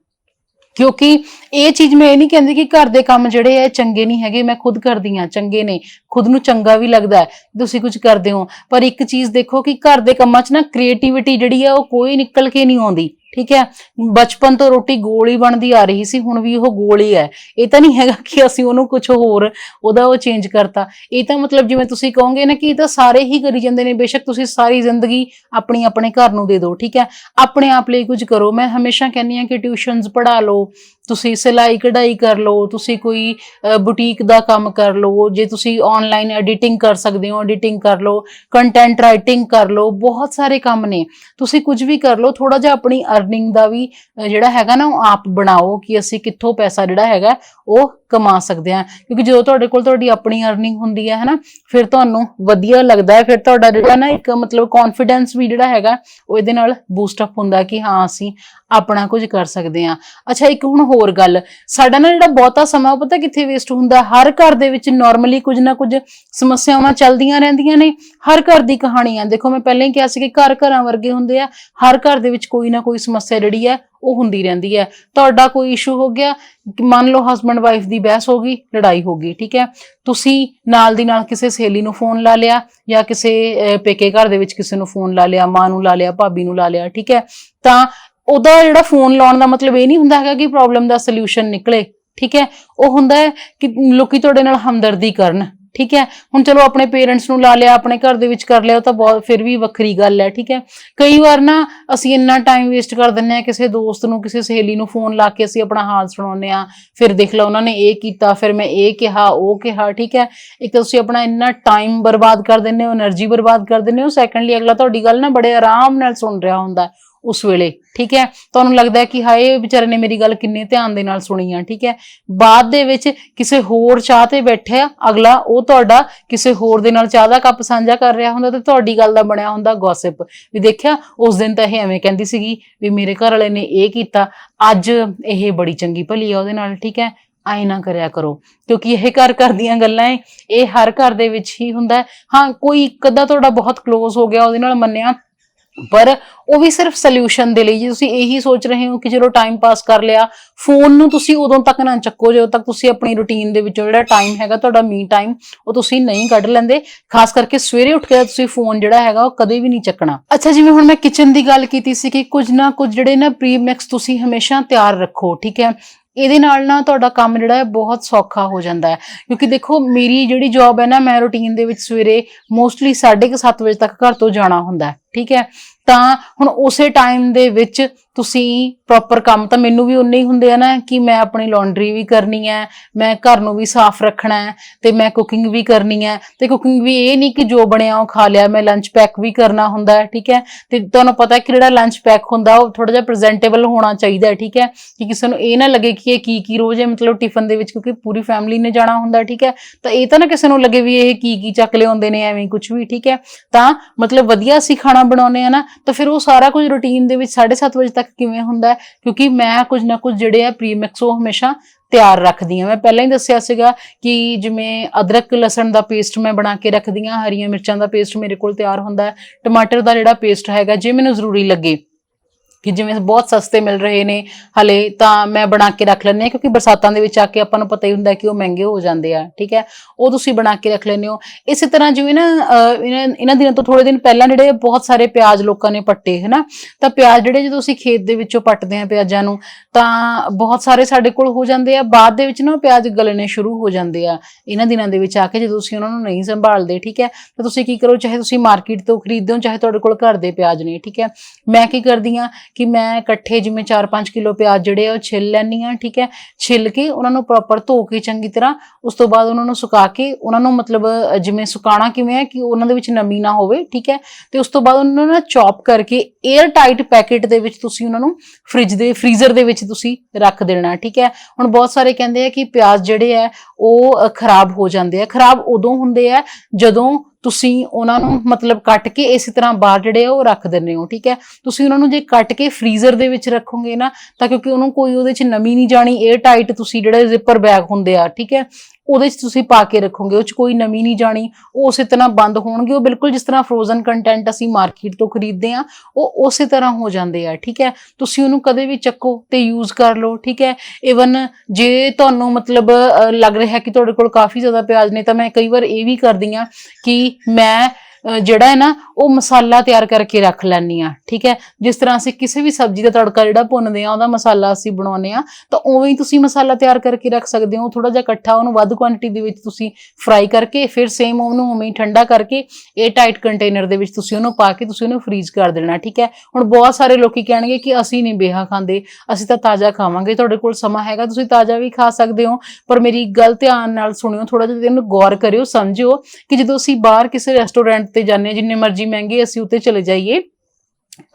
ਕਿਉਂਕਿ ਇਹ ਚੀਜ਼ ਮੈਂ ਇਹ ਨਹੀਂ ਕਹਿੰਦੀ ਕਿ ਘਰ ਦੇ ਕੰਮ ਜਿਹੜੇ ਆ ਚੰਗੇ ਨਹੀਂ ਹੈਗੇ, ਮੈਂ ਖੁਦ ਕਰਦੀ ਆ ਚੰਗੇ ਨੇ, ਖੁਦ ਨੂੰ ਚੰਗਾ ਵੀ ਲੱਗਦਾ ਤੁਸੀਂ ਕੁਝ ਕਰਦੇ ਹੋ। ਪਰ ਇੱਕ ਚੀਜ਼ ਦੇਖੋ ਕਿ ਘਰ ਦੇ ਕੰਮਾਂ 'ਚ ਨਾ ਕ੍ਰੀਏਟੀਵਿਟੀ ਜਿਹੜੀ ਆ, ਉਹ ਕੋਈ ਨਿਕਲ ਕੇ ਨਹੀਂ ਆਉਂਦੀ। ਠੀਕ ਹੈ? ਬਚਪਨ ਤੋਂ ਰੋਟੀ ਗੋਲੀ ਬਣਦੀ ਆ ਰਹੀ ਸੀ, ਹੁਣ ਵੀ ਉਹ ਗੋਲੀ ਹੈ। ਇਹ ਤਾਂ ਨਹੀਂ ਹੈਗਾ ਕਿ ਅਸੀਂ ਉਹਨੂੰ ਕੁਝ ਹੋਰ ਉਹਦਾ ਉਹ ਚੇਂਜ ਕਰਤਾ। ਇਹ ਤਾਂ ਮਤਲਬ ਜਿਵੇਂ ਤੁਸੀਂ ਕਹੋਗੇ ਨਾ ਕਿ ਇਹ ਤਾਂ ਸਾਰੇ ਹੀ ਕਰੀ ਜਾਂਦੇ ਨੇ, ਬੇਸ਼ੱਕ ਤੁਸੀਂ ਸਾਰੀ ਜ਼ਿੰਦਗੀ ਆਪਣੀ ਆਪਣੇ ਘਰ ਨੂੰ ਦੇ ਦਿਓ, ਠੀਕ ਹੈ? ਆਪਣੇ ਆਪ ਲਈ ਕੁਝ ਕਰੋ। ਮੈਂ ਹਮੇਸ਼ਾ ਕਹਿੰਦੀ ਹਾਂ ਕਿ ਟਿਊਸ਼ਨਸ ਪੜ੍ਹਾ ਲਓ ਤੁਸੀਂ ਸਿਲਾਈ ਕਢਾਈ ਕਰ ਲਓ, ਤੁਸੀਂ ਕੋਈ ਬੁਟੀਕ ਦਾ ਕੰਮ ਕਰ ਲਓ, ਜੇ ਤੁਸੀਂ ਆਨਲਾਈਨ ਐਡੀਟਿੰਗ ਕਰ ਸਕਦੇ ਹੋ ਐਡੀਟਿੰਗ ਕਰ ਲਓ ਕੰਟੈਂਟ ਰਾਈਟਿੰਗ ਕਰ ਲਓ, ਬਹੁਤ ਸਾਰੇ ਕੰਮ ਨੇ। ਤੁਸੀਂ ਕੁਝ ਵੀ ਕਰ ਲਓ ਥੋੜਾ ਜਿਹਾ ਆਪਣੀ ਅਰਨਿੰਗ ਦਾ ਵੀ ਜਿਹੜਾ ਹੈਗਾ ਨਾ, ਉਹ ਆਪ ਬਣਾਓ ਕਿ ਅਸੀਂ ਕਿੱਥੋਂ ਪੈਸਾ ਜਿਹੜਾ ਹੈਗਾ, ਉਹ ਕਮਾ ਸਕਦੇ ਹਾਂ। ਕਿਉਂਕਿ ਜਦੋਂ ਤੁਹਾਡੇ ਕੋਲ ਤੁਹਾਡੀ ਆਪਣੀ ਅਰਨਿੰਗ ਹੁੰਦੀ ਹੈ, ਹਨਾ, ਫਿਰ ਤੁਹਾਨੂੰ ਵਧੀਆ ਲੱਗਦਾ ਹੈ। ਫਿਰ ਤੁਹਾਡਾ ਜਿਹੜਾ ਨਾ ਇੱਕ ਮਤਲਬ ਕੌਨਫੀਡੈਂਸ ਵੀ ਜਿਹੜਾ ਹੈਗਾ, ਉਹ ਇਹਦੇ ਨਾਲ ਬੂਸਟ ਅਪ ਹੁੰਦਾ ਕਿ ਹਾਂ, ਅਸੀਂ ਆਪਣਾ ਕੁਝ ਕਰ ਸਕਦੇ ਹਾਂ। ਅੱਛਾ, ਇੱਕ ਹੁਣ ਹੋਰ ਗੱਲ। ਸਾਡਾ ਨਾ ਜਿਹੜਾ ਬਹੁਤਾ ਸਮਾਂ, ਉਹ ਪਤਾ ਕਿੱਥੇ ਵੇਸਟ ਹੁੰਦਾ? ਹਰ ਘਰ ਦੇ ਵਿੱਚ ਨਾਰਮਲੀ ਕੁਝ ਨਾ ਕੁਝ ਸਮੱਸਿਆਵਾਂ ਚੱਲਦੀਆਂ ਰਹਿੰਦੀਆਂ ਨੇ। ਹਰ ਘਰ ਦੀ ਕਹਾਣੀ ਆ। ਦੇਖੋ, ਮੈਂ ਪਹਿਲਾਂ ਹੀ ਕਿਹਾ ਸੀ ਕਿ ਘਰ ਘਰਾਂ ਵਰਗੇ ਹੁੰਦੇ ਆ। ਹਰ ਘਰ ਦੇ ਵਿੱਚ ਕੋਈ ਨਾ ਕੋਈ ਸਮੱਸਿਆ ਜਿਹੜੀ ਹੈ ਉਹ ਹੁੰਦੀ ਰਹਿੰਦੀ ਹੈ। ਤੁਹਾਡਾ ਕੋਈ ਇਸ਼ੂ ਹੋ ਗਿਆ, ਮੰਨ ਲਓ ਹਸਬੰਡ ਵਾਈਫ ਦੀ ਬਹਿਸ ਹੋ ਗਈ, ਲੜਾਈ ਹੋ ਗਈ, ਠੀਕ ਹੈ। ਤੁਸੀਂ ਨਾਲ ਦੀ ਨਾਲ ਕਿਸੇ ਸਹੇਲੀ ਨੂੰ ਫੋਨ ਲਾ ਲਿਆ ਜਾਂ ਕਿਸੇ ਪੇਕੇ ਘਰ ਦੇ ਵਿੱਚ ਕਿਸੇ ਨੂੰ ਫੋਨ ਲਾ ਲਿਆ, ਮਾਂ ਨੂੰ ਲਾ ਲਿਆ, ਭਾਬੀ ਨੂੰ ਲਾ ਲਿਆ, ਠੀਕ ਹੈ। ਤਾਂ ਉਹਦਾ ਜਿਹੜਾ ਫੋਨ ਲਾਉਣ ਦਾ ਮਤਲਬ ਇਹ ਨਹੀਂ ਹੁੰਦਾ ਹੈਗਾ ਕਿ ਪ੍ਰੋਬਲਮ ਦਾ ਸੋਲੂਸ਼ਨ ਨਿਕਲੇ, ਠੀਕ ਹੈ। ਉਹ ਹੁੰਦਾ ਹੈ ਕਿ ਲੋਕੀ ਤੁਹਾਡੇ ਨਾਲ ਹਮਦਰਦੀ ਕਰਨ। ਠੀਕ ਹੈ? ਹੁਣ ਚਲੋ ਆਪਣੇ ਪੇਰੈਂਟਸ ਨੂੰ ਲਾ ਲਿਆ, ਆਪਣੇ ਘਰ ਦੇ ਵਿੱਚ ਕਰ ਲਿਆ, ਉਹ ਤਾਂ ਬਹੁਤ ਫਿਰ ਵੀ ਵੱਖਰੀ ਗੱਲ ਹੈ, ਠੀਕ ਹੈ? ਕਈ ਵਾਰ ਨਾ ਅਸੀਂ ਇੰਨਾ ਟਾਈਮ ਵੇਸਟ ਕਰ ਦਿੰਨੇ ਆ ਕਿਸੇ ਦੋਸਤ ਨੂੰ, ਕਿਸੇ ਸਹੇਲੀ ਨੂੰ ਫੋਨ ਲਾ ਕੇ ਅਸੀਂ ਆਪਣਾ ਹਾਲ ਸੁਣਾਉਂਦੇ ਆ ਫਿਰ ਦੇਖ ਲਓ ਉਹਨਾਂ ਨੇ ਇਹ ਕੀਤਾ, ਫਿਰ ਮੈਂ ਇਹ ਕਿਹਾ, ਉਹ ਕਿਹਾ, ਠੀਕ ਹੈ? ਇੱਕ ਤਾਂ ਤੁਸੀਂ ਆਪਣਾ ਇੰਨਾ ਟਾਈਮ ਬਰਬਾਦ ਕਰ ਦਿੰਨੇ ਹੋ એનર્ਜੀ ਬਰਬਾਦ ਕਰ ਦਿੰਨੇ ਹੋ ਸੈਕੰਡਲੀ ਅਗਲਾ ਤੁਹਾਡੀ ਗੱਲ ਨਾ ਬੜੇ ਆਰਾਮ ਨਾਲ ਸੁਣ ਰਿਹਾ ਹੁੰਦਾ ਉਸ ਵੇਲੇ, ਠੀਕ ਹੈ? ਤੁਹਾਨੂੰ ਲੱਗਦਾ ਹੈ ਕਿ ਹਾਏ, ਵਿਚਾਰੇ ਨੇ ਮੇਰੀ ਗੱਲ ਕਿੰਨੇ ਧਿਆਨ ਦੇ ਨਾਲ ਸੁਣੀ ਆ, ਠੀਕ ਹੈ? ਬਾਅਦ ਦੇ ਵਿੱਚ ਕਿਸੇ ਹੋਰ ਚਾਹ ਤੇ ਬੈਠਿਆ, ਅਗਲਾ ਉਹ ਤੁਹਾਡਾ ਕਿਸੇ ਹੋਰ ਦੇ ਨਾਲ ਚਾਹ ਦਾ ਕੱਪ ਸਾਂਝਾ ਕਰ ਰਿਹਾ ਹੁੰਦਾ ਤੇ ਤੁਹਾਡੀ ਗੱਲ ਦਾ ਬਣਿਆ ਹੁੰਦਾ ਗੌਸਿਪ ਵੀ ਦੇਖਿਆ, ਉਸ ਦਿਨ ਤਾਂ ਇਹ ਐਵੇਂ ਕਹਿੰਦੀ ਸੀਗੀ ਵੀ ਮੇਰੇ ਘਰ ਵਾਲੇ ਨੇ ਇਹ ਕੀਤਾ, ਅੱਜ ਇਹ ਬੜੀ ਚੰਗੀ ਭਲੀ ਆ ਉਹਦੇ ਨਾਲ, ਠੀਕ ਹੈ? ਆਏ ਨਾ ਕਰਿਆ ਕਰੋ। ਕਿਉਂਕਿ ਇਹ ਘਰ ਘਰ ਦੀਆਂ ਗੱਲਾਂ ਏ, ਇਹ ਹਰ ਘਰ ਦੇ ਵਿੱਚ ਹੀ ਹੁੰਦਾ ਹਾਂ। ਕੋਈ ਇੱਕ ਅੱਧਾ ਤੁਹਾਡਾ ਬਹੁਤ ਕਲੋਜ਼ ਹੋ ਗਿਆ ਉਹਦੇ ਨਾਲ ਮੰਨਿਆ ਪਰ ਉਹ ਵੀ ਸਿਰਫ ਸੋਲੂਸ਼ਨ ਦੇ ਲਈ ਜੇ। ਤੁਸੀਂ ਇਹੀ ਸੋਚ ਰਹੇ ਹੋ ਕਿ ਚਲੋ ਟਾਈਮ ਪਾਸ ਕਰ ਲਿਆ। ਫੋਨ ਨੂੰ ਤੁਸੀਂ ਉਦੋਂ ਤੱਕ ਨਾ ਚੱਕੋ ਜਦੋਂ ਤੱਕ ਤੁਸੀਂ ਆਪਣੀ ਰੁਟੀਨ ਦੇ ਵਿੱਚੋਂ ਜਿਹੜਾ ਟਾਈਮ ਹੈਗਾ ਤੁਹਾਡਾ ਮੀ ਟਾਈਮ ਉਹ ਤੁਸੀਂ ਨਹੀਂ ਕੱਢ ਲੈਂਦੇ। ਖਾਸ ਕਰਕੇ ਸਵੇਰੇ ਉੱਠ ਕੇ ਤੁਸੀਂ ਫੋਨ ਜਿਹੜਾ ਹੈਗਾ ਉਹ ਕਦੇ ਵੀ ਨਹੀਂ ਚੱਕਣਾ। ਅੱਛਾ, ਜਿਵੇਂ ਹੁਣ ਮੈਂ ਕਿਚਨ ਦੀ ਗੱਲ ਕੀਤੀ ਸੀ ਕਿ ਕੁਝ ਨਾ ਕੁਝ ਜਿਹੜੇ ਨਾ ਪ੍ਰੀਮਿਕਸ ਤੁਸੀਂ ਹਮੇਸ਼ਾ ਤਿਆਰ ਰੱਖੋ, ਠੀਕ ਹੈ? ਇਹਦੇ ਨਾਲ ਨਾ ਤੁਹਾਡਾ ਕੰਮ ਜਿਹੜਾ ਹੈ ਬਹੁਤ ਸੌਖਾ ਹੋ ਜਾਂਦਾ ਹੈ। ਕਿਉਂਕਿ ਦੇਖੋ, ਮੇਰੀ ਜਿਹੜੀ ਜੌਬ ਹੈ ਨਾ, ਮੈਂ ਰੁਟੀਨ ਦੇ ਵਿੱਚ ਸਵੇਰੇ ਮੋਸਟਲੀ 7:30 ਵਜੇ ਤੱਕ ਘਰ ਤੋਂ ਜਾਣਾ ਹੁੰਦਾ ਹੈ। ਠੀਕ ਹੈ? ਤਾਂ ਹੁਣ ਉਸੇ ਟਾਈਮ ਦੇ ਵਿੱਚ ਤੁਸੀਂ ਪ੍ਰੋਪਰ ਕੰਮ ਤਾਂ ਮੈਨੂੰ ਵੀ ਉਨੇ ਹੀ ਹੁੰਦੇ ਆ ਨਾ ਕਿ ਮੈਂ ਆਪਣੀ ਲਾਂਡਰੀ ਵੀ ਕਰਨੀ ਹੈ, ਮੈਂ ਘਰ ਨੂੰ ਵੀ ਸਾਫ਼ ਰੱਖਣਾ ਹੈ ਤੇ ਮੈਂ ਕੁਕਿੰਗ ਵੀ ਕਰਨੀ ਹੈ। ਤੇ ਕੁਕਿੰਗ ਵੀ ਇਹ ਨਹੀਂ ਕਿ ਜੋ ਬਣਿਆ ਉਹ ਖਾ ਲਿਆ, ਮੈਂ ਲੰਚ ਪੈਕ ਵੀ ਕਰਨਾ ਹੁੰਦਾ ਹੈ, ਠੀਕ ਹੈ? ਤੇ ਤੁਹਾਨੂੰ ਪਤਾ ਹੈ ਕਿ ਜਿਹੜਾ ਲੰਚ ਪੈਕ ਹੁੰਦਾ ਉਹ ਥੋੜਾ ਜਿਹਾ ਪ੍ਰੈਜ਼ੈਂਟੇਬਲ ਹੋਣਾ ਚਾਹੀਦਾ ਹੈ, ਠੀਕ ਹੈ? ਕਿ ਕਿਸੇ ਨੂੰ ਇਹ ਨਾ ਲੱਗੇ ਕਿ ਇਹ ਕੀ ਕੀ ਰੋਜ਼ ਹੈ ਮਤਲਬ ਟਿਫਨ ਦੇ ਵਿੱਚ ਕਿਉਂਕਿ ਪੂਰੀ ਫੈਮਿਲੀ ਨੇ ਜਾਣਾ ਹੁੰਦਾ ਠੀਕ ਹੈ? ਤਾਂ ਇਹ ਤਾਂ ਨਾ ਕਿਸੇ ਨੂੰ ਲੱਗੇ ਵੀ ਇਹ ਕੀ ਕੀ ਚੱਕ ਲਿਆਉਂਦੇ ਨੇ, ਐਵੇਂ ਕੁਝ ਵੀ, ਠੀਕ ਹੈ? ਤਾਂ ਮਤਲਬ ਵਧੀਆ ਅਸੀਂ ਖਾਣਾ ਬਣਾਉਂਦੇ ਆ ਨਾ, ਤਾਂ ਫਿਰ ਉਹ ਸਾਰਾ ਕੁਝ ਰੁਟੀਨ ਦੇ ਵਿੱਚ 7:30 ਵਜੇ ਤੱਕ ਕਿਵੇਂ ਹੁੰਦਾ ਕਿਉਂਕਿ ਮੈਂ ਕੁਝ ਨਾ ਕੁਝ ਜਿਹੜੇ ਆ ਪ੍ਰੀਮਿਕਸ ਉਹ ਹਮੇਸ਼ਾ ਤਿਆਰ ਰੱਖਦੀ ਹਾਂ। ਮੈਂ ਪਹਿਲਾਂ ਹੀ ਦੱਸਿਆ ਸੀਗਾ ਕਿ ਜਿਵੇਂ ਅਦਰਕ, ਲਸਣ ਦਾ ਪੇਸਟ ਮੈਂ ਬਣਾ ਕੇ ਰੱਖਦੀ ਹਾਂ, ਹਰੀਆਂ ਮਿਰਚਾਂ ਦਾ ਪੇਸਟ ਮੇਰੇ ਕੋਲ ਤਿਆਰ ਹੁੰਦਾ ਟਮਾਟਰ ਦਾ ਜਿਹੜਾ ਪੇਸਟ ਹੈਗਾ ਜੇ ਮੈਨੂੰ ਜ਼ਰੂਰੀ ਲੱਗੇ ਕਿ ਜਿਵੇਂ ਬਹੁਤ ਸਸਤੇ ਮਿਲ ਰਹੇ ਨੇ, ਹਲੇ ਤਾਂ ਮੈਂ ਬਣਾ ਕੇ ਰੱਖ ਲੈਂਦੀ ਹਾਂ, ਕਿਉਂਕਿ ਬਰਸਾਤਾਂ ਦੇ ਵਿੱਚ ਆ ਕੇ ਆਪਾਂ ਨੂੰ ਪਤਾ ਹੀ ਹੁੰਦਾ ਕਿ ਉਹ ਮਹਿੰਗੇ ਹੋ ਜਾਂਦੇ ਆ, ਠੀਕ ਹੈ? ਉਹ ਤੁਸੀਂ ਬਣਾ ਕੇ ਰੱਖ ਲੈਂਦੇ ਹੋ। ਇਸੇ ਤਰ੍ਹਾਂ ਜਿਵੇਂ ਨਾ ਇਹਨਾਂ ਦਿਨਾਂ ਤੋਂ ਥੋੜੇ ਦਿਨ ਪਹਿਲਾਂ ਜਿਹੜੇ ਬਹੁਤ ਸਾਰੇ ਪਿਆਜ਼ ਲੋਕਾਂ ਨੇ ਪੱਟੇ ਹਨਾ ਤਾਂ ਪਿਆਜ਼ ਜਿਹੜੇ ਜਦੋਂ ਅਸੀਂ ਖੇਤ ਦੇ ਵਿੱਚੋਂ ਪੱਟਦੇ ਆ ਪਿਆਜ਼ਾਂ ਨੂੰ, ਤਾਂ ਬਹੁਤ ਸਾਰੇ ਸਾਡੇ ਕੋਲ ਹੋ ਜਾਂਦੇ ਆ। ਬਾਅਦ ਦੇ ਵਿੱਚ ਨਾ ਪਿਆਜ਼ ਗਲਣੇ ਸ਼ੁਰੂ ਹੋ ਜਾਂਦੇ ਆ, ਇਹਨਾਂ ਦਿਨਾਂ ਦੇ ਵਿੱਚ ਆ ਕੇ, ਜਦੋਂ ਤੁਸੀਂ ਉਹਨਾਂ ਨੂੰ ਨਹੀਂ ਸੰਭਾਲਦੇ, ਠੀਕ ਹੈ? ਤਾਂ ਤੁਸੀਂ ਕੀ ਕਰੋ, ਚਾਹੇ ਤੁਸੀਂ ਮਾਰਕੀਟ ਤੋਂ ਖਰੀਦਦੇ ਹੋ, ਚਾਹੇ ਤੁਹਾਡੇ ਕੋਲ ਘਰ ਦੇ ਪਿਆਜ਼ ਨੇ, ਠੀਕ ਹੈ? ਮੈਂ ਕੀ ਕਰਦੀ ਆ ਕਿ ਮੈਂ ਇਕੱਠੇ ਜਿਵੇਂ 4-5 ਕਿਲੋ ਪਿਆਜ਼ ਜਿਹੜੇ ਆ ਉਹ ਛਿੱਲ ਲੈਣੀ ਆ ਠੀਕ ਹੈ? ਛਿੱਲ ਕੇ ਉਹਨਾਂ ਨੂੰ ਪ੍ਰੋਪਰ ਧੋ ਕੇ ਚੰਗੀ ਤਰ੍ਹਾਂ, ਉਸ ਤੋਂ ਬਾਅਦ ਉਹਨਾਂ ਨੂੰ ਸੁਕਾ ਕੇ ਉਹਨਾਂ ਨੂੰ ਮਤਲਬ ਜਿਵੇਂ ਸੁਕਾਣਾ ਕਿਵੇਂ ਹੈ ਕਿ ਉਹਨਾਂ ਦੇ ਵਿੱਚ ਨਮੀ ਨਾ ਹੋਵੇ, ਠੀਕ ਹੈ? ਤੇ ਉਸ ਤੋਂ ਬਾਅਦ ਉਹਨਾਂ ਨੂੰ ਚੌਪ ਕਰਕੇ 에ਅਰ ਟਾਈਟ ਪੈਕੇਟ ਦੇ ਵਿੱਚ ਤੁਸੀਂ ਉਹਨਾਂ ਨੂੰ ਫ੍ਰਿਜ ਦੇ ਫ੍ਰੀਜ਼ਰ ਦੇ ਵਿੱਚ ਤੁਸੀਂ ਰੱਖ ਦੇਣਾ, ਠੀਕ ਹੈ? ਹੁਣ ਬਹੁਤ ਸਾਰੇ ਕਹਿੰਦੇ ਆ ਕਿ ਪਿਆਜ਼ ਜਿਹੜੇ ਆ ਉਹ ਖਰਾਬ ਹੋ ਜਾਂਦੇ ਆ। ਖਰਾਬ ਉਦੋਂ ਹੁੰਦੇ ਆ ਜਦੋਂ ਤੁਸੀਂ ਉਹਨਾਂ ਨੂੰ ਮਤਲਬ ਕੱਟ ਕੇ ਇਸੇ ਤਰ੍ਹਾਂ ਬਾਹਰ ਜਿਹੜੇ ਆ ਉਹ ਰੱਖ ਦਿੰਦੇ ਹੋ, ਠੀਕ ਹੈ? ਤੁਸੀਂ ਉਹਨਾਂ ਨੂੰ ਜੇ ਕੱਟ ਕੇ ਫ੍ਰੀਜ਼ਰ ਦੇ ਵਿੱਚ ਰੱਖੋਗੇ ਨਾ, ਤਾਂ ਕਿਉਂਕਿ ਉਹਨੂੰ ਕੋਈ ਉਹਦੇ 'ਚ ਨਮੀ ਨਹੀਂ ਜਾਣੀ 에ਅਰ ਟਾਈਟ ਤੁਸੀਂ ਜਿਹੜੇ ਜ਼ਿਪਰ ਬੈਗ ਹੁੰਦੇ ਆ, ਠੀਕ ਹੈ? ਉਹਦੇ 'ਚ ਤੁਸੀਂ ਪਾ ਕੇ ਰੱਖੋਗੇ, ਉਹ 'ਚ ਕੋਈ ਨਮੀ ਨਹੀਂ ਜਾਣੀ, ਉਹ ਉਸੇ ਤਰ੍ਹਾਂ ਬੰਦ ਹੋਣਗੇ, ਉਹ ਬਿਲਕੁਲ ਜਿਸ ਤਰ੍ਹਾਂ ਫਰੋਜ਼ਨ ਕੰਟੈਂਟ ਅਸੀਂ ਮਾਰਕੀਟ ਤੋਂ ਖਰੀਦਦੇ ਆ ਉਹ ਉਸੇ ਤਰ੍ਹਾਂ ਹੋ ਜਾਂਦੇ ਆ, ਠੀਕ ਹੈ? ਤੁਸੀਂ ਉਹਨੂੰ ਕਦੇ ਵੀ ਚੱਕੋ ਤੇ ਯੂਜ਼ ਕਰ ਲਓ, ਠੀਕ ਹੈ? ਇਵਨ ਜੇ ਤੁਹਾਨੂੰ ਮਤਲਬ ਲੱਗ ਰਿਹਾ ਕਿ ਤੁਹਾਡੇ ਕੋਲ ਕਾਫੀ ਜ਼ਿਆਦਾ ਪਿਆਜ਼ ਨੇ, ਤਾਂ ਮੈਂ ਕਈ ਵਾਰ ਇਹ ਵੀ ਕਰਦੀ ਆ ਕਿ ਮੈਂ ਜਿਹੜਾ ਹੈ ਨਾ, ਉਹ ਮਸਾਲਾ ਤਿਆਰ ਕਰਕੇ ਰੱਖ ਲੈਂਦੀ ਆ ਠੀਕ ਹੈ? ਜਿਸ ਤਰ੍ਹਾਂ ਅਸੀਂ ਕਿਸੇ ਵੀ ਸਬਜ਼ੀ ਦਾ ਤੜਕਾ ਜਿਹੜਾ ਭੁੰਨਦੇ ਆ ਉਹਦਾ ਮਸਾਲਾ ਅਸੀਂ ਬਣਾਉਂਦੇ ਆ ਤਾਂ ਉਵੇਂ ਹੀ ਤੁਸੀਂ ਮਸਾਲਾ ਤਿਆਰ ਕਰਕੇ ਰੱਖ ਸਕਦੇ ਹੋ। ਥੋੜਾ ਜਿਹਾ ਇਕੱਠਾ ਉਹਨੂੰ ਵੱਧ ਕੁਆਂਟੀਟੀ ਦੇ ਵਿੱਚ ਤੁਸੀਂ ਫਰਾਈ ਕਰਕੇ, ਫਿਰ ਸੇਮ ਉਹਨੂੰ ਉਵੇਂ ਹੀ ਠੰਡਾ ਕਰਕੇ, ਇਹ ਟਾਈਟ ਕੰਟੇਨਰ ਦੇ ਵਿੱਚ ਤੁਸੀਂ ਉਹਨੂੰ ਪਾ ਕੇ ਤੁਸੀਂ ਉਹਨੂੰ ਫ੍ਰੀਜ਼ ਕਰ ਦੇਣਾ, ਠੀਕ ਹੈ? ਹੁਣ ਬਹੁਤ ਸਾਰੇ ਲੋਕੀ ਕਹਿਣਗੇ ਕਿ ਅਸੀਂ ਨਹੀਂ ਬੇਹਾ ਖਾਂਦੇ, ਅਸੀਂ ਤਾਂ ਤਾਜ਼ਾ ਖਾਵਾਂਗੇ, ਤੁਹਾਡੇ ਕੋਲ ਸਮਾਂ ਹੈਗਾ, ਤੁਸੀਂ ਤਾਜ਼ਾ ਵੀ ਖਾ ਸਕਦੇ ਹੋ, ਪਰ ਮੇਰੀ ਗੱਲ ਧਿਆਨ ਨਾਲ ਸੁਣਿਓ ਥੋੜਾ ਜਿਹਾ ਇਹਨੂੰ ਗੌਰ ਕਰਿਓ, ਸਮਝਿਓ ਕਿ ਜਦੋਂ ਅਸੀਂ ਬਾਹਰ ਕਿਸੇ ਰੈਸਟੋਰੈਂਟ ਤੇ ਜਾਂਦੇ ਜਿੰਨੇ ਮਰਜ਼ੀ ਮਹਿੰਗੇ ਅਸੀਂ ਉੱਤੇ ਚਲੇ ਜਾਈਏ।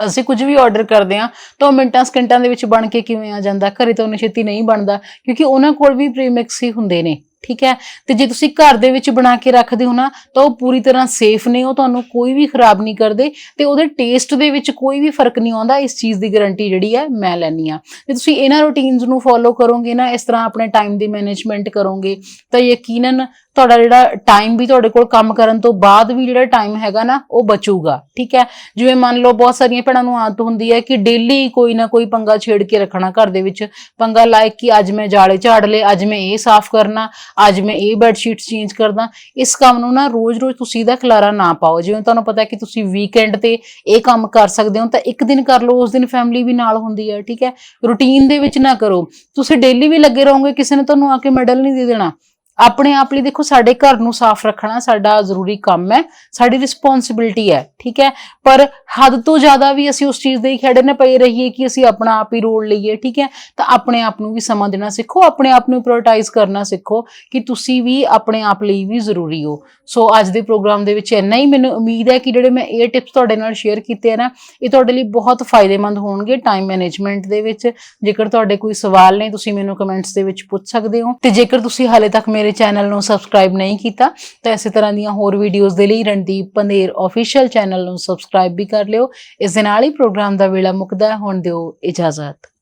ਅਸੀਂ ਕੁਝ ਵੀ ਆਰਡਰ ਕਰਦੇ ਹਾਂ, ਤਾਂ ਉਹ ਮਿੰਟਾਂ, ਸਕਿੰਟਾਂ ਦੇ ਵਿੱਚ ਬਣ ਕੇ ਕਿਵੇਂ ਆ ਜਾਂਦਾ? ਘਰੇ ਤਾਂ ਉਹਨੇ ਛੇਤੀ ਨਹੀਂ ਬਣਦਾ, ਕਿਉਂਕਿ ਉਹਨਾਂ ਕੋਲ ਵੀ ਪ੍ਰੀਮਿਕਸ ਹੀ ਹੁੰਦੇ ਨੇ। ਠੀਕ ਹੈ? ਤੇ ਜੇ ਤੁਸੀਂ ਘਰ ਦੇ ਵਿੱਚ ਬਣਾ ਕੇ ਰੱਖਦੇ ਹੋ ਨਾ, ਤਾਂ ਉਹ ਪੂਰੀ ਤਰ੍ਹਾਂ ਸੇਫ ਨੇ, ਉਹ ਤੁਹਾਨੂੰ ਕੋਈ ਵੀ ਖਰਾਬ ਨਹੀਂ ਕਰਦੇ ਤੇ ਉਹਦੇ ਟੇਸਟ ਦੇ ਵਿੱਚ ਕੋਈ ਵੀ ਫ਼ਰਕ ਨਹੀਂ ਆਉਂਦਾ, ਇਸ ਚੀਜ਼ ਦੀ ਗਾਰੰਟੀ ਜਿਹੜੀ ਹੈ ਮੈਂ ਲੈਣੀ ਆ ਜੇ ਤੁਸੀਂ ਇਹਨਾਂ ਰੂਟੀਨਸ ਨੂੰ ਫੋਲੋ ਕਰੋਗੇ ਨਾ, ਇਸ ਤਰ੍ਹਾਂ ਆਪਣੇ ਟਾਈਮ ਦੀ ਮੈਨੇਜਮੈਂਟ ਕਰੋਗੇ, ਤਾਂ ਯਕੀਨਨ ਤੁਹਾਡਾ ਜਿਹੜਾ ਟਾਈਮ ਵੀ ਤੁਹਾਡੇ ਕੋਲ ਕੰਮ ਕਰਨ ਤੋਂ ਬਾਅਦ ਵੀ ਜਿਹੜਾ ਟਾਈਮ ਹੈਗਾ ਨਾ, ਉਹ ਬਚੂਗਾ, ਠੀਕ ਹੈ? ਜਿਵੇਂ ਮੰਨ ਲਓ ਬਹੁਤ ਸਾਰੀਆਂ ਭੈਣਾਂ ਨੂੰ ਆਦਤ ਹੁੰਦੀ ਹੈ ਕਿ ਡੇਲੀ ਕੋਈ ਨਾ ਕੋਈ ਪੰਗਾ ਛੇੜ ਕੇ ਰੱਖਣਾ ਘਰ ਦੇ ਵਿੱਚ, ਪੰਗਾ ਲਾਇਕ ਕਿ ਅੱਜ ਮੈਂ ਜਾਲੇ ਝਾੜ ਲਏ, ਅੱਜ ਮੈਂ ਇਹ ਸਾਫ਼ ਕਰਨਾ ਅੱਜ ਮੈਂ ਇਹ ਬੈੱਡ ਸ਼ੀਟਸ ਚੇਂਜ ਕਰਦਾ, ਇਸ ਕੰਮ ਨੂੰ ਨਾ ਰੋਜ਼-ਰੋਜ਼ ਤੁਸੀਂ ਇਹਦਾ ਖਲਾਰਾ ਨਾ ਪਾਓ। ਜਿਵੇਂ ਤੁਹਾਨੂੰ ਪਤਾ ਕਿ ਤੁਸੀਂ ਵੀਕਐਂਡ ਤੇ ਇਹ ਕੰਮ ਕਰ ਸਕਦੇ ਹੋ, ਤਾਂ ਇੱਕ ਦਿਨ ਕਰ ਲਓ, ਉਸ ਦਿਨ ਫੈਮਿਲੀ ਵੀ ਨਾਲ ਹੁੰਦੀ ਹੈ ਠੀਕ ਹੈ? ਰੂਟੀਨ ਦੇ ਵਿੱਚ ਨਾ ਕਰੋ। ਤੁਸੀਂ ਡੇਲੀ ਵੀ ਲੱਗੇ ਰਹੋਗੇ, ਕਿਸੇ ਨੇ ਤੁਹਾਨੂੰ ਆ ਕੇ ਮੈਡਲ ਨਹੀਂ ਦੇ ਦੇਣਾ। ਆਪਣੇ ਆਪ ਲਈ ਦੇਖੋ, ਸਾਡੇ ਘਰ ਨੂੰ ਸਾਫ਼ ਰੱਖਣਾ ਸਾਡਾ ਜ਼ਰੂਰੀ ਕੰਮ ਹੈ, ਸਾਡੀ ਰਿਸਪੌਂਸਿਬਿਲਟੀ ਹੈ, ਠੀਕ ਹੈ? ਪਰ ਹੱਦ ਤੋਂ ਜ਼ਿਆਦਾ ਵੀ ਅਸੀਂ ਉਸ ਚੀਜ਼ ਦੇ ਹੀ ਖੜੇ ਨਾ ਪਏ ਰਹੀਏ ਕਿ ਅਸੀਂ ਆਪਣਾ ਆਪ ਹੀ ਰੋਲ ਲਈਏ, ਠੀਕ ਹੈ? ਤਾਂ ਆਪਣੇ ਆਪ ਨੂੰ ਵੀ ਸਮਾਂ ਦੇਣਾ ਸਿੱਖੋ, ਆਪਣੇ ਆਪ ਨੂੰ ਪ੍ਰਾਇੋਰਟਾਈਜ਼ ਕਰਨਾ ਸਿੱਖੋ ਕਿ ਤੁਸੀਂ ਵੀ ਆਪਣੇ ਆਪ ਲਈ ਵੀ ਜ਼ਰੂਰੀ ਹੋ। ਸੋ ਅੱਜ ਦੇ ਪ੍ਰੋਗਰਾਮ ਦੇ ਵਿੱਚ ਇੰਨਾ ਹੀ, ਮੈਨੂੰ ਉਮੀਦ ਹੈ ਕਿ ਜਿਹੜੇ ਮੈਂ ਇਹ ਟਿਪਸ ਤੁਹਾਡੇ ਨਾਲ ਸ਼ੇਅਰ ਕੀਤੇ ਆ ਨਾ, ਇਹ ਤੁਹਾਡੇ ਲਈ ਬਹੁਤ ਫਾਇਦੇਮੰਦ ਹੋਣਗੇ ਟਾਈਮ ਮੈਨੇਜਮੈਂਟ ਦੇ ਵਿੱਚ। ਜੇਕਰ ਤੁਹਾਡੇ ਕੋਈ ਸਵਾਲ ਨੇ, ਤੁਸੀਂ ਮੈਨੂੰ ਕਮੈਂਟਸ ਦੇ ਵਿੱਚ ਪੁੱਛ ਸਕਦੇ ਹੋ। ਤੇ ਜੇਕਰ ਤੁਸੀਂ ਹਾਲੇ ਤੱਕ ਮੇਰੇ ਚੈਨਲ ਨੂੰ ਸਬਸਕ੍ਰਾਈਬ ਨਹੀਂ ਕੀਤਾ, ਤਾਂ ਇਸੇ ਤਰ੍ਹਾਂ ਦੀਆਂ ਹੋਰ ਵੀਡੀਓਜ਼ ਦੇ ਲਈ ਰਣਦੀਪ ਪੰਧੇਰ ਅਫੀਸ਼ੀਅਲ ਚੈਨਲ ਨੂੰ ਸਬਸਕ੍ਰਾਈਬ ਵੀ ਕਰ ਲਿਓ। ਇਸ ਦੇ ਨਾਲ ਹੀ ਪ੍ਰੋਗਰਾਮ ਦਾ ਵੇਲਾ ਮੁੱਕਦਾ ਹੈ। ਹੁਣ ਦਿਓ ਇਜਾਜ਼ਤ।